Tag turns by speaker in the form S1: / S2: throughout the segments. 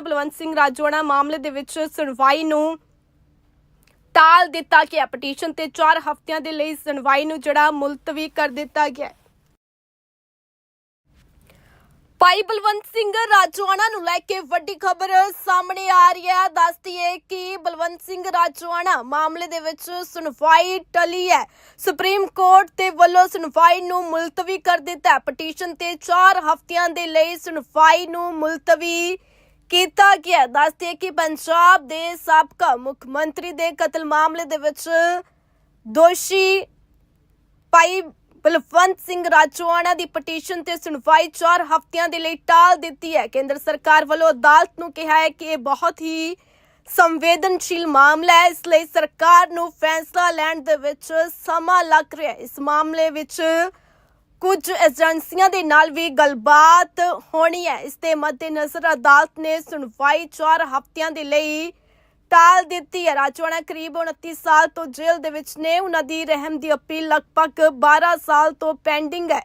S1: ਬਲਵੰਤ ਸਿੰਘ ਰਾਜੋਣਾ ਮਾਮਲੇ ਦੇ ਵਿੱਚ ਸੁਣਵਾਈ ਨੂੰ ਟਾਲ ਦਿੱਤਾ ਗਿਆ। ਪਟੀਸ਼ਨ ਤੇ 4 ਹਫ਼ਤਿਆਂ ਦੇ ਲਈ ਸੁਣਵਾਈ ਨੂੰ ਜਿਹੜਾ ਮੁਲਤਵੀ ਕਰ ਦਿੱਤਾ ਗਿਆ ਭਾਈ ਬਲਵੰਤ ਸਿੰਘ ਰਾਜੋਆਣਾ ਨੂੰ ਲੈ ਕੇ ਵੱਡੀ ਖਬਰ ਸਾਹਮਣੇ ਆ ਰਹੀ ਹੈ। ਦੱਸਦੀ ਹੈ ਕਿ ਬਲਵੰਤ ਸਿੰਘ ਰਾਜੋਆਣਾ ਮਾਮਲੇ ਦੇ ਵਿੱਚ ਸੁਣਵਾਈ ਟਲੀ ਹੈ। ਸੁਪਰੀਮ ਕੋਰਟ ਦੇ ਵੱਲੋਂ ਸੁਣਵਾਈ ਨੂੰ ਮੁਲਤਵੀ ਕਰ ਦਿੱਤਾ ਪਟੀਸ਼ਨ ਤੇ 4 ਹਫ਼ਤਿਆਂ ਦੇ ਲਈ ਸੁਣਵਾਈ ਨੂੰ ਮੁਲਤਵੀ ਕੀਤਾ ਗਿਆ ਦੱਸਦੀ ਕਿ ਪੰਜਾਬ ਦੇ ਸਾਬਕਾ ਮੁੱਖ ਮੰਤਰੀ ਦੇ ਕਤਲ ਮਾਮਲੇ ਦੇ ਵਿੱਚ ਦੋਸ਼ੀ ਭਾਈ ਬਲਵੰਤ ਸਿੰਘ ਰਾਜੋਆਣਾ ਦੀ ਪਟੀਸ਼ਨ ਤੇ ਸੁਣਵਾਈ 4 ਹਫ਼ਤਿਆਂ ਦੇ ਲਈ ਟਾਲ ਦਿੱਤੀ ਹੈ। ਕੇਂਦਰ ਸਰਕਾਰ ਵੱਲੋਂ ਅਦਾਲਤ ਨੂੰ ਕਿਹਾ ਹੈ ਕਿ ਇਹ ਬਹੁਤ ਹੀ ਸੰਵੇਦਨਸ਼ੀਲ ਮਾਮਲਾ ਹੈ। ਇਸ ਲਈ ਸਰਕਾਰ ਨੂੰ ਫੈਸਲਾ ਲੈਣ ਦੇ ਵਿੱਚ ਸਮਾਂ ਲੱਗ ਰਿਹਾ ਹੈ। ਇਸ ਮਾਮਲੇ ਵਿੱਚ ਕੁਝ ਏਜੰਸੀਆਂ ਦੇ ਨਾਲ ਵੀ ਗੱਲਬਾਤ ਹੋਣੀ ਹੈ। ਇਸ ਦੇ ਮੱਦੇਨਜ਼ਰ ਅਦਾਲਤ ਨੇ ਸੁਣਵਾਈ 4 ਹਫ਼ਤਿਆਂ ਦੇ ਲਈ ਟਾਲ ਦਿੱਤੀ ਹੈ। ਰਾਜਵਾਨਾ ਕਰੀਬ 29 ਸਾਲ ਤੋਂ ਜੇਲ੍ਹ ਦੇ ਵਿੱਚ ਨੇ। ਉਹਨਾਂ ਦੀ ਰਹਿਮ ਦੀ ਅਪੀਲ ਲਗਭਗ 12 ਸਾਲ ਤੋਂ ਪੈਂਡਿੰਗ ਹੈ।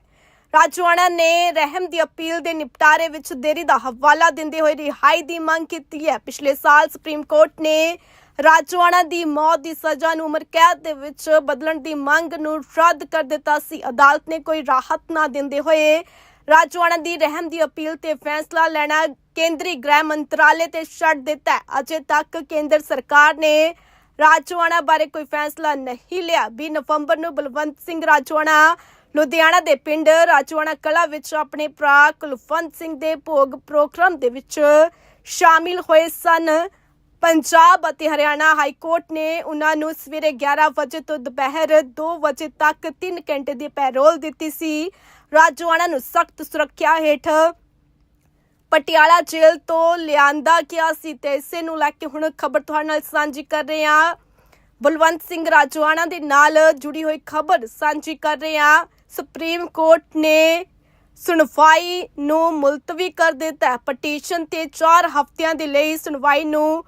S1: ਰਾਜਵਾਨਾ ਨੇ ਰਹਿਮ ਦੀ ਅਪੀਲ ਦੇ ਨਿਪਟਾਰੇ ਵਿੱਚ ਦੇਰੀ ਦਾ ਹਵਾਲਾ ਦਿੰਦੇ ਹੋਏ ਰਿਹਾਈ ਦੀ ਮੰਗ ਕੀਤੀ ਹੈ। ਪਿਛਲੇ ਸਾਲ ਸੁਪਰੀਮ ਕੋਰਟ ਨੇ ਰਾਜਵਾਨਾ ਦੀ ਮੌਤ ਦੀ ਸਜ਼ਾ ਨੂੰ ਉਮਰ ਕੈਦ ਦੇ ਵਿੱਚ ਬਦਲਣ ਦੀ ਮੰਗ ਨੂੰ ਰੱਦ ਕਰ ਦਿੱਤਾ ਸੀ। ਅਦਾਲਤ ਨੇ ਕੋਈ ਰਾਹਤ ਨਾ ਦਿੰਦੇ ਹੋਏ ਰਾਜਵਾਨਾ ਦੀ ਰਹਿਮ ਦੀ ਅਪੀਲ ਤੇ ਫੈਸਲਾ ਲੈਣਾ ਕੇਂਦਰੀ ਗ੍ਰਹਿ ਮੰਤਰਾਲੇ ਤੇ ਛੱਡ ਦਿੱਤਾ ਅਜੇ ਤੱਕ ਕੇਂਦਰ ਸਰਕਾਰ ਨੇ ਰਾਜਵਾਨਾ ਬਾਰੇ ਕੋਈ ਫੈਸਲਾ ਨਹੀਂ ਲਿਆ। 20 ਨਵੰਬਰ ਨੂੰ ਬਲਵੰਤ ਸਿੰਘ ਰਾਜਵਾਨਾ ਲੁਧਿਆਣਾ ਦੇ ਪਿੰਡ ਰਾਜਵਾਨਾ ਕਲਾ ਵਿੱਚ ਆਪਣੇ ਭਰਾ ਕੁਲਵੰਤ ਸਿੰਘ ਦੇ ਭੋਗ ਪ੍ਰੋਗਰਾਮ ਦੇ ਵਿੱਚ ਸ਼ਾਮਿਲ ਹੋਏ ਸਨ। ਪੰਜਾਬ ਅਤੇ ਹਰਿਆਣਾ ਹਾਈ ਕੋਰਟ ਨੇ ਉਹਨਾਂ ਨੂੰ ਸਵੇਰੇ 11 ਵਜੇ ਤੋਂ ਦੁਪਹਿਰ 2 ਵਜੇ ਤੱਕ 3 ਘੰਟੇ ਦੀ ਪੈਰੋਲ ਦਿੱਤੀ ਸੀ। ਰਾਜਵਾਨਾ ਨੂੰ ਸਖਤ ਸੁਰੱਖਿਆ ਹੇਠ ਪਟਿਆਲਾ ਜੇਲ੍ਹ ਤੋਂ ਲਿਆਂਦਾ ਗਿਆ ਸੀ ਤੇ ਇਸੇ ਨੂੰ ਲੈ ਕੇ ਹੁਣ ਖਬਰ ਤੁਹਾਡੇ ਨਾਲ ਸਾਂਝੀ ਕਰ ਰਹੇ ਹਾਂ। ਬਲਵੰਤ ਸਿੰਘ ਰਾਜਵਾਨਾ ਦੇ ਨਾਲ ਜੁੜੀ ਹੋਈ ਖਬਰ ਸਾਂਝੀ ਕਰ ਰਹੇ ਹਾਂ। ਸੁਪਰੀਮ ਕੋਰਟ ਨੇ ਸੁਣਵਾਈ ਨੂੰ ਮੁਲਤਵੀ ਕਰ ਦਿੱਤਾ। ਪਟੀਸ਼ਨ ਤੇ 4 ਹਫ਼ਤਿਆਂ ਦੇ ਲਈ ਸੁਣਵਾਈ ਨੂੰ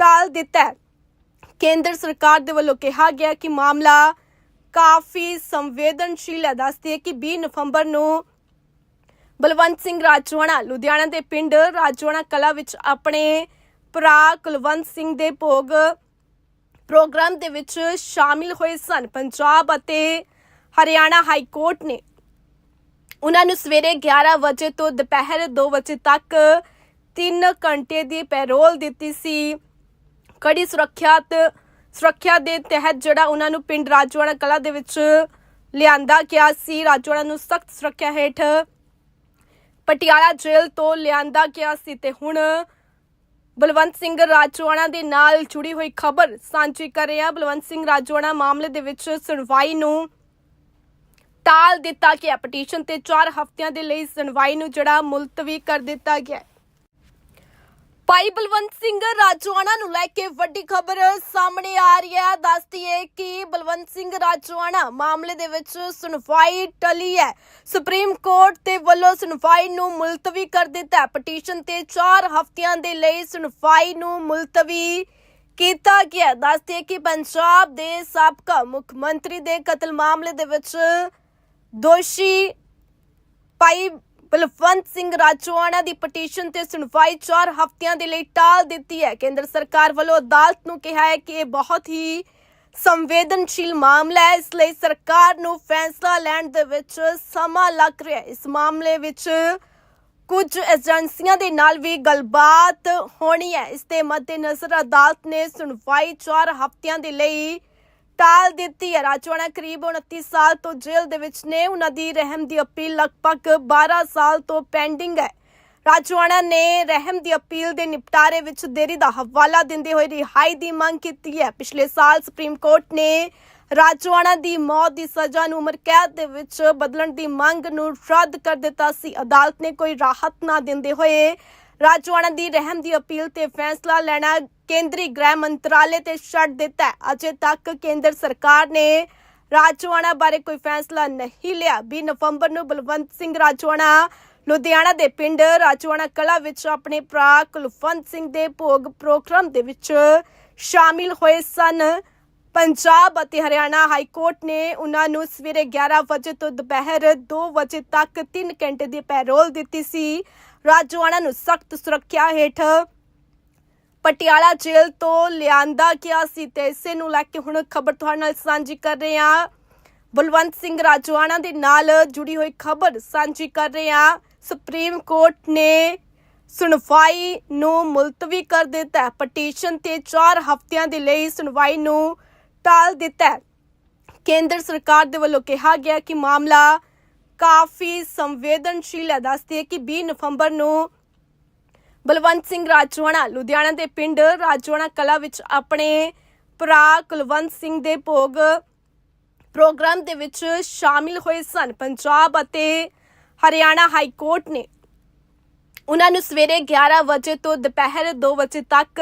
S1: ਟਾਲ ਦਿੱਤਾ ਹੈ ਕੇਂਦਰ ਸਰਕਾਰ ਦੇ ਵੱਲੋਂ ਕਿਹਾ ਗਿਆ ਕਿ ਮਾਮਲਾ ਕਾਫੀ ਸੰਵੇਦਨਸ਼ੀਲ ਹੈ। ਦੱਸਦੀ ਹੈ ਕਿ 20 ਨਵੰਬਰ ਨੂੰ ਬਲਵੰਤ ਸਿੰਘ ਰਾਜਵਾਨਾ ਲੁਧਿਆਣਾ ਦੇ ਪਿੰਡ ਰਾਜਵਾਨਾ ਕਲਾ ਵਿੱਚ ਆਪਣੇ ਭਰਾ ਕੁਲਵੰਤ ਸਿੰਘ ਦੇ ਭੋਗ ਪ੍ਰੋਗਰਾਮ ਦੇ ਵਿੱਚ ਸ਼ਾਮਿਲ ਹੋਏ ਸਨ। ਪੰਜਾਬ ਅਤੇ ਹਰਿਆਣਾ ਹਾਈ ਕੋਰਟ ਨੇ ਉਹਨਾਂ ਨੂੰ ਸਵੇਰੇ 11 ਵਜੇ ਤੋਂ ਦੁਪਹਿਰ 2 ਵਜੇ ਤੱਕ 3 ਘੰਟੇ ਦੀ ਪੈਰੋਲ ਦਿੱਤੀ ਸੀ। ਕੜੀ ਸੁਰੱਖਿਆ ਸੁਰੱਖਿਆ ਦੇ ਤਹਿਤ ਜਿਹੜਾ ਉਹਨਾਂ ਨੂੰ ਪਿੰਡ ਰਾਜਵਾਨਾ ਕਲਾ ਦੇ ਵਿੱਚ ਲਿਆਂਦਾ ਗਿਆ ਸੀ ਰਾਜਵਾਨਾ ਨੂੰ ਸਖਤ ਸੁਰੱਖਿਆ ਹੇਠ ਪਟਿਆਲਾ ਜੇਲ੍ਹ ਤੋਂ ਲਿਆਂਦਾ ਗਿਆ ਸੀ ਤੇ ਹੁਣ ਬਲਵੰਤ ਸਿੰਘ ਰਾਜਵਾਨਾ ਦੇ ਨਾਲ ਜੁੜੀ ਹੋਈ ਖਬਰ ਸਾਂਝੀ ਕਰ ਰਿਹਾ ਬਲਵੰਤ ਸਿੰਘ ਰਾਜਵਾਨਾ ਮਾਮਲੇ ਦੇ ਵਿੱਚ ਸੁਣਵਾਈ ਨੂੰ ਟਾਲ ਦਿੱਤਾ ਗਿਆ। ਪਟੀਸ਼ਨ ਤੇ 4 ਹਫ਼ਤਿਆਂ ਦੇ ਲਈ ਸੁਣਵਾਈ ਨੂੰ ਜਿਹੜਾ ਮੁਲਤਵੀ ਕਰ ਦਿੱਤਾ ਗਿਆ। ਭਾਈ ਬਲਵੰਤ ਸਿੰਘ ਰਾਜਵਾਨਾ ਨੂੰ ਲੈ ਕੇ ਵੱਡੀ ਖਬਰ ਸਾਹਮਣੇ ਆ ਰਹੀ ਹੈ। ਦੱਸਦੀ ਹੈ ਕਿ ਬਲਵੰਤ ਸਿੰਘ ਰਾਜਵਾਨਾ ਮਾਮਲੇ ਦੇ ਵਿੱਚ ਸੁਣਵਾਈ ਟਲੀ ਹੈ। ਸੁਪਰੀਮ ਕੋਰਟ ਤੇ ਵੱਲੋਂ ਸੁਣਵਾਈ ਨੂੰ ਮੁਲਤਵੀ ਕਰ ਦਿੱਤਾ ਹੈ। ਪਟੀਸ਼ਨ ਤੇ 4 ਹਫ਼ਤਿਆਂ ਦੇ ਲਈ ਸੁਣਵਾਈ ਨੂੰ ਮੁਲਤਵੀ ਕੀਤਾ ਗਿਆ ਦੱਸਦੀ ਹੈ ਕਿ ਪੰਜਾਬ ਦੇ ਸਾਬਕਾ ਮੁੱਖ ਮੰਤਰੀ ਦੇ ਕਤਲ ਮਾਮਲੇ ਦੇ ਵਿੱਚ ਦੋਸ਼ੀ ਭਾਈ ਬਲਵੰਤ ਸਿੰਘ ਰਾਜੋਆਣਾ ਦੀ ਪਟੀਸ਼ਨ ਤੇ ਸੁਣਵਾਈ 4 ਹਫ਼ਤਿਆਂ ਦੇ ਲਈ ਟਾਲ ਦਿੱਤੀ ਹੈ। ਕੇਂਦਰ ਸਰਕਾਰ ਵੱਲੋਂ ਅਦਾਲਤ ਨੂੰ ਕਿਹਾ ਹੈ ਕਿ ਇਹ ਬਹੁਤ ਹੀ ਸੰਵੇਦਨਸ਼ੀਲ ਮਾਮਲਾ ਹੈ। ਇਸ ਲਈ ਸਰਕਾਰ ਨੂੰ ਫੈਸਲਾ ਲੈਣ ਦੇ ਵਿੱਚ ਸਮਾਂ ਲੱਗ ਰਿਹਾ ਹੈ। ਇਸ ਮਾਮਲੇ ਵਿੱਚ ਕੁਝ ਏਜੰਸੀਆਂ ਦੇ ਨਾਲ ਵੀ ਗੱਲਬਾਤ ਹੋਣੀ ਹੈ। ਇਸ ਦੇ ਮੱਦੇਨਜ਼ਰ ਅਦਾਲਤ ਨੇ ਸੁਣਵਾਈ 4 ਹਫ਼ਤਿਆਂ ਦੇ ਲਈ ਟਾਲ ਦਿੱਤੀ ਹੈ। ਰਾਜਵਾਨਾ ਕਰੀਬ 29 ਸਾਲ ਤੋਂ ਜੇਲ੍ਹ ਦੇ ਵਿੱਚ ਨੇ। ਉਹਨਾਂ ਦੀ ਰਹਿਮ ਦੀ ਅਪੀਲ ਲਗਭਗ 12 ਸਾਲ ਤੋਂ ਪੈਂਡਿੰਗ ਹੈ। ਰਾਜਵਾਨਾ ਨੇ ਰਹਿਮ ਦੀ ਅਪੀਲ ਦੇ ਨਿਪਟਾਰੇ ਵਿੱਚ ਦੇਰੀ ਦਾ ਹਵਾਲਾ ਦਿੰਦੇ ਹੋਏ ਰਿਹਾਈ ਦੀ ਮੰਗ ਕੀਤੀ ਹੈ। ਪਿਛਲੇ ਸਾਲ ਸੁਪਰੀਮ ਕੋਰਟ ਨੇ ਰਾਜਵਾਨਾ ਦੀ ਮੌਤ ਦੀ ਸਜ਼ਾ ਨੂੰ ਉਮਰ ਕੈਦ ਦੇ ਵਿੱਚ ਬਦਲਣ ਦੀ ਮੰਗ ਨੂੰ ਰੱਦ ਕਰ ਦਿੱਤਾ ਸੀ। ਅਦਾਲਤ ਨੇ ਕੋਈ ਰਾਹਤ ਨਾ ਦਿੰਦੇ ਹੋਏ ਰਾਜਵਾਨਾ ਦੀ ਰਹਿਮ ਦੀ ਅਪੀਲ ਤੇ ਫੈਸਲਾ ਲੈਣਾ ਕੇਂਦਰੀ ਗ੍ਰਹਿ ਮੰਤਰਾਲੇ ਤੇ ਛੱਡ ਦਿੱਤਾ ਹੈ। ਅਜੇ ਤੱਕ ਕੇਂਦਰ ਸਰਕਾਰ ਨੇ ਰਾਜਵਾਨਾ ਬਾਰੇ ਕੋਈ ਫੈਸਲਾ ਨਹੀਂ ਲਿਆ। 20 ਨਵੰਬਰ ਨੂੰ ਬਲਵੰਤ ਸਿੰਘ ਰਾਜਵਾਨਾ ਲੁਧਿਆਣਾ ਦੇ ਪਿੰਡ ਰਾਜਵਾਨਾ ਕਲਾ ਵਿੱਚ ਆਪਣੇ ਭਰਾ ਕੁਲਵੰਤ ਸਿੰਘ ਦੇ ਭੋਗ ਪ੍ਰੋਗਰਾਮ ਦੇ ਵਿੱਚ ਸ਼ਾਮਿਲ ਹੋਏ ਸਨ। ਪੰਜਾਬ ਅਤੇ ਹਰਿਆਣਾ ਹਾਈ ਕੋਰਟ ਨੇ ਉਹਨਾਂ ਨੂੰ ਸਵੇਰੇ 11 ਵਜੇ ਤੋਂ ਦੁਪਹਿਰ 2 ਵਜੇ ਤੱਕ 3 ਘੰਟੇ ਦੀ ਪੈਰੋਲ ਦਿੱਤੀ ਸੀ। ਰਾਜਵਾਨਾ ਨੂੰ ਸਖਤ ਸੁਰੱਖਿਆ ਹੇਠ ਪਟਿਆਲਾ ਜੇਲ੍ਹ ਤੋਂ ਲਿਆਂਦਾ ਗਿਆ ਸੀ ਤੇ ਇਸੇ ਨੂੰ ਲੈ ਕੇ ਹੁਣ ਖਬਰ ਤੁਹਾਡੇ ਨਾਲ ਸਾਂਝੀ ਕਰ ਰਹੇ ਹਾਂ। ਬਲਵੰਤ ਸਿੰਘ ਰਾਜਵਾਨਾ ਦੇ ਨਾਲ ਜੁੜੀ ਹੋਈ ਖਬਰ ਸਾਂਝੀ ਕਰ ਰਹੇ ਹਾਂ। ਸੁਪਰੀਮ ਕੋਰਟ ਨੇ ਸੁਣਵਾਈ ਨੂੰ ਮੁਲਤਵੀ ਕਰ ਦਿੱਤਾ ਪਟੀਸ਼ਨ ਤੇ 4 ਹਫ਼ਤਿਆਂ ਦੇ ਲਈ ਸੁਣਵਾਈ ਨੂੰ ਟਾਲ ਦਿੱਤਾ ਕੇਂਦਰ ਸਰਕਾਰ ਦੇ ਵੱਲੋਂ ਕਿਹਾ ਗਿਆ ਕਿ ਮਾਮਲਾ ਕਾਫੀ ਸੰਵੇਦਨਸ਼ੀਲ ਹੈ, ਦੱਸਦੀ ਹੈ ਕਿ 20 ਨਵੰਬਰ ਨੂੰ ਬਲਵੰਤ ਸਿੰਘ ਰਾਜਵਾਣਾ ਲੁਧਿਆਣਾ ਦੇ ਪਿੰਡ ਰਾਜਵਾਣਾ ਕਲਾ ਵਿੱਚ ਆਪਣੇ ਭਰਾ ਕੁਲਵੰਤ ਸਿੰਘ ਦੇ ਭੋਗ ਪ੍ਰੋਗਰਾਮ ਦੇ ਵਿੱਚ ਸ਼ਾਮਿਲ ਹੋਏ ਸਨ। ਪੰਜਾਬ ਅਤੇ ਹਰਿਆਣਾ ਹਾਈ ਕੋਰਟ ਨੇ ਉਹਨਾਂ ਨੂੰ ਸਵੇਰੇ 11 ਵਜੇ ਤੋਂ ਦੁਪਹਿਰ 2 ਵਜੇ ਤੱਕ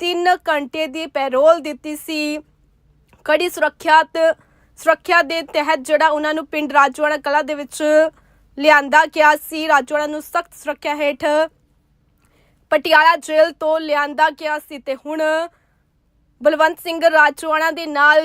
S1: 3 ਘੰਟੇ ਦੀ ਪੈਰੋਲ ਦਿੱਤੀ ਸੀ। ਕੜੀ ਸੁਰੱਖਿਆ ਸੁਰੱਖਿਆ ਦੇ ਤਹਿਤ ਜਿਹੜਾ ਉਹਨਾਂ ਨੂੰ ਪਿੰਡ ਰਾਜਵਾੜਾ ਕਲਾ ਦੇ ਵਿੱਚ ਲਿਆਂਦਾ ਗਿਆ ਸੀ ਰਾਜਵਾੜਾ ਨੂੰ ਸਖਤ ਸੁਰੱਖਿਆ ਹੇਠ ਪਟਿਆਲਾ ਜੇਲ੍ਹ ਤੋਂ ਲਿਆਂਦਾ ਗਿਆ ਸੀ ਤੇ ਹੁਣ ਬਲਵੰਤ ਸਿੰਘ ਰਾਜਵਾੜਾ ਦੇ ਨਾਲ